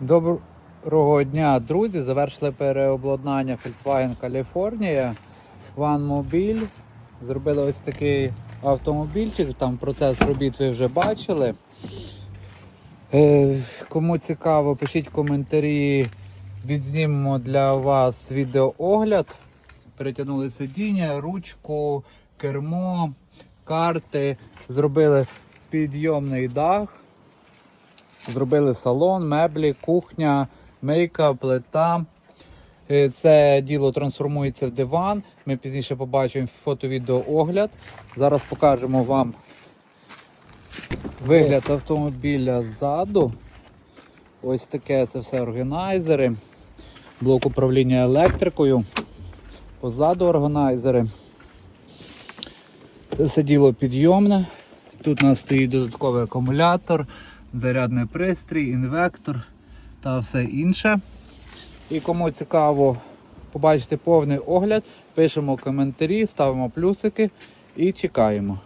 Доброго дня, друзі! Завершили переобладнання Volkswagen California One Mobile. Зробили ось такий автомобільчик, там процес робіт ви вже бачили. Е, кому цікаво, пишіть коментарі, відзнімемо для вас відеоогляд. Перетягнули сидіння, ручку, кермо, карти, зробили підйомний дах. Зробили салон, меблі, кухня, мийка, плита. Е, Це діло трансформується в диван. Ми пізніше побачимо фото-відеоогляд. Зараз покажемо вам вигляд автомобіля ззаду. Ось таке це все органайзери. Блок управління електрикою. Позаду органайзери. Це все діло підйомне. Тут у нас стоїть додатковий акумулятор, зарядний пристрій, інвектор та все інше. І кому цікаво побачити повний огляд, пишемо коментарі, ставимо плюсики і чекаємо.